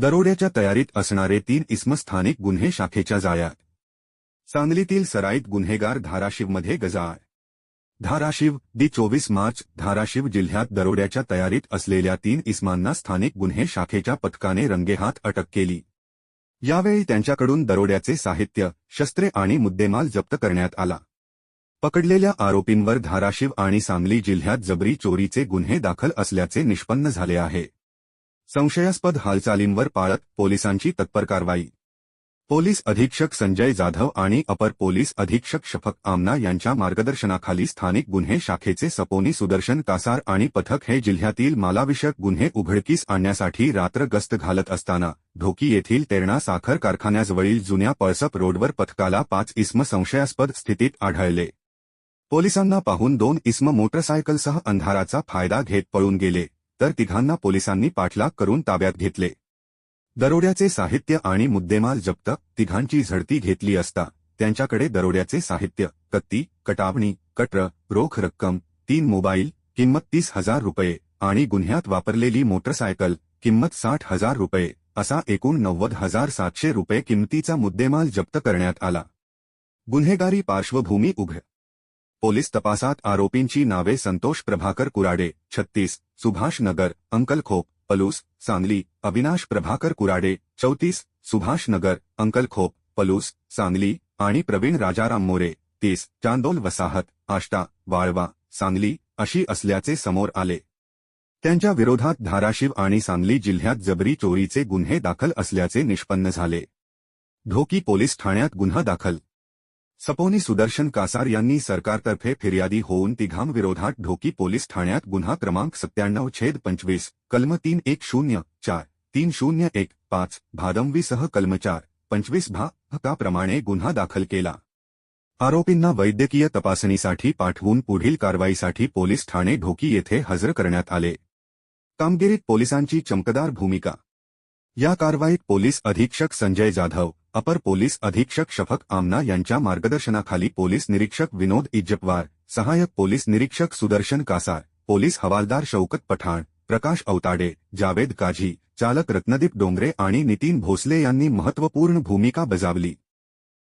दरोड्याच्या तयारीत असणारे तीन इस्म स्थानिक गुन्हे शाखेच्या जाळ्यात. सांगलीतील सराईत गुन्हेगार धाराशिवमध्ये गजाळ धाराशिव दि चोवीस मार्च धाराशिव जिल्ह्यात दरोड्याच्या तयारीत असलेल्या तीन इस्मांना स्थानिक गुन्हे शाखेच्या पथकाने रंगेहात अटक केली. यावेळी त्यांच्याकडून दरोड्याचे साहित्य शस्त्रे आणि मुद्देमाल जप्त करण्यात आला. पकडलेल्या आरोपींवर धाराशिव आणि सांगली जिल्ह्यात जबरी चोरीचे गुन्हे दाखल असल्याचे निष्पन्न झाले आहे. संशयास्पद हालचालींवर पाळत पोलिसांची तत्पर कारवाई. पोलीस अधीक्षक संजय जाधव आणि अपर पोलीस अधीक्षक शफक आमना यांच्या मार्गदर्शनाखाली स्थानिक गुन्हे शाखेचे सपोनी सुदर्शन कासार आणि पथक हे जिल्ह्यातील मालाविषयक गुन्हे उघडकीस आणण्यासाठी रात्र गस्त घालत असताना ढोकी येथील तेरणा साखर कारखान्याजवळील जुन्या पळसप रोडवर पथकाला पाच इस्म संशयास्पद स्थितीत आढळले. पोलिसांना पाहून दोन इस्म मोटरसायकलसह अंधाराचा फायदा घेत पळून गेले. तर तिघांना पोलिसांनी पाठलाग करून ताब्यात घेतले. दरोड्याचे साहित्य आणि मुद्देमाल जप्त तिघांची झडती घेतली असता त्यांच्याकडे दरोड्याचे साहित्य कत्ती कटावणी कटर रोख रक्कम तीन मोबाईल किंमत तीस हजार रुपये आणि गुन्ह्यात वापरलेली मोटरसायकल किंमत साठ हजार रुपये असा एकूण नव्वद हजार सातशे रुपये किमतीचा मुद्देमाल जप्त करण्यात आला. गुन्हेगारी पार्श्वभूमी उघड पोलीस तपासात आरोपींची नावे संतोष प्रभाकर कुराडे छत्तीस सुभाष नगर अंकलखोप पलूस सांगली अविनाश प्रभाकर कुराडे चौतीस सुभाष नगर अंकलखोप पलूस सांगली आणि प्रवीण राजाराम मोरे तीस चांदोल वसाहत आष्टा वाळवा सांगली अशी असल्याचे समोर आले. त्यांच्या विरोधात धाराशिव आणि सांगली जिल्ह्यात जबरी चोरीचे गुन्हे दाखल असल्याचे निष्पन्न झाले. ढोकी पोलीस ठाण्यात गुन्हा दाखल सपोनी सुदर्शन कासार यांनी सरकारतर्फे फिर्यादी होऊन तिघांविरोधात ढोकी पोलीस ठाण्यात गुन्हा क्रमांक सत्त्याण्णव छेद पंचवीस, कलम तीन एक शून्य चार, तीन शून्य एक पाच भादंवीसह कलम चार, पंचवीस भा गुन्हा दाखल केला. आरोपींना वैद्यकीय तपासणीसाठी पाठवून पुढील कारवाईसाठी पोलीस ठाणे ढोकी येथे हजर करण्यात आले. कामगिरीत पोलिसांची चमकदार भूमिका. या कारवाईत पोलीस अधीक्षक संजय जाधव अपर पोलीस अधीक्षक शफक आमना यांच्या मार्गदर्शनाखाली पोलीस निरीक्षक विनोद इज्जपवार सहायक पोलीस निरीक्षक सुदर्शन कासार पोलीस हवालदार शौकत पठाण प्रकाश अवताडे जावेद काझी चालक रत्नदीप डोंगरे आणि नितीन भोसले यांनी महत्त्वपूर्ण भूमिका बजावली.